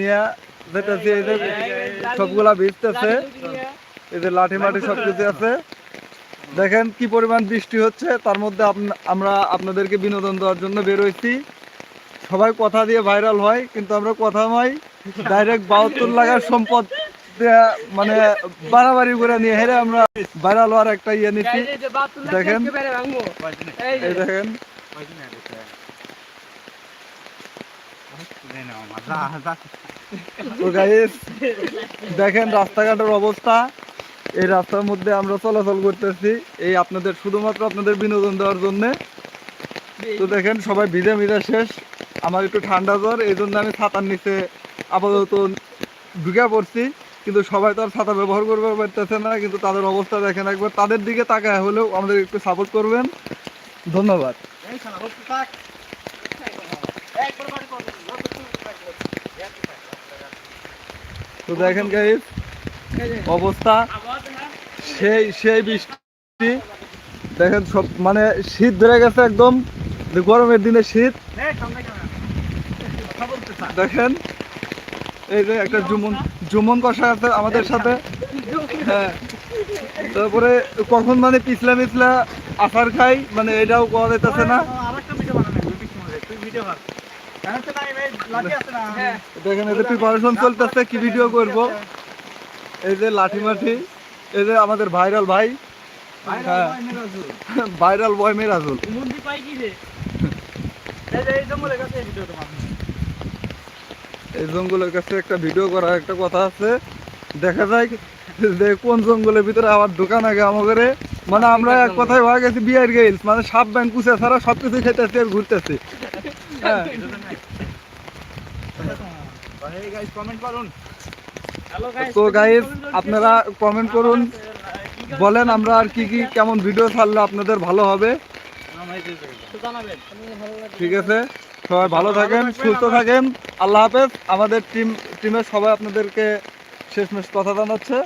নিয়ে যেতেছি এই যে সবগুলা ভিজতেছে। এই যে লাঠি মাটি সবকিছু আছে। দেখেন কি পরিমাণ বৃষ্টি হচ্ছে তার মধ্যে আমরা আপনাদেরকে বিনোদন দেওয়ার জন্য বের হয়েছি। সবাই কথা দিয়ে ভাইরাল হয় কিন্তু আমরা কথা নয় ডাইরেক্ট বাহাত্তর লাগার সম্পদ মানে বাড়াবাড়ি করে নিয়ে হেরে আমরা ভাইরাল হওয়ার একটা ইয়ে নিচ্ছি। দেখেন। এই দেখেন। তো গাইস দেখেন রাস্তাঘাটের অবস্থা। এই রাস্তার মধ্যে আমরা চলাচল করতেছি। এই আপনাদের শুধুমাত্র আপনাদের বিনোদন দেওয়ার জন্য। তো দেখেন সবাই ভিজে ভিজে শেষ। আমার একটু ঠান্ডা জ্বর এই জন্য আমি ছাতার নিচে আপাতত ঢুকে পড়ছি। কিন্তু সবাই তো আর ছাতা ব্যবহার করতে পারতেছে না কিন্তু তাদের অবস্থা দেখেন একবার। তাদের দিকে তাকায় হলেও আমাদের একটু সাপোর্ট করবেন। ধন্যবাদ। তো দেখেন গাইস অবস্থা সেই সেই বৃষ্টি। দেখেন সব মানে শীত ধরে গেছে একদম। গরমের দিনে শীত। দেখেন, এই যে একটা জুমন জুমন কষা আছে আমাদের সাথে। হ্যাঁ। তারপরে কখন মানে পিছলা মিছলা আচার খাই মানে এটাও করা যেতেছে না। দেখেন যে প্রিপারেশন চলতেছে কি ভিডিও করব? এই যে লাঠি মাঠি এই যে আমাদের ভাইরাল ভাই। হ্যাঁ। Viral boy Merajul. এই জঙ্গলের কাছে একটা ভিডিও করার একটা কথা আছে। দেখা যায় যে কোন জঙ্গলের ভিতরে আবার দোকান আগে আমাদের মানে আমরা এক কথায় হয়ে গেছি বিয়ার গেইলস মানে সাপ ব্যাংক কুচে ছাড়া সবকিছু খেতেছি আর ঘুরতেছি। হ্যাঁ। তো গাইস আপনারা কমেন্ট করুন। বলেন আমরা আর কি কি কেমন ভিডিও ছাড়লে আপনাদের ভালো হবে। ঠিক আছে? সবাই ভালো থাকেন সুস্থ থাকেন। আল্লাহ হাফেজ। আমাদের টিম টিমের সবাই আপনাদেরকে শেষমেশ কথা জানাচ্ছে।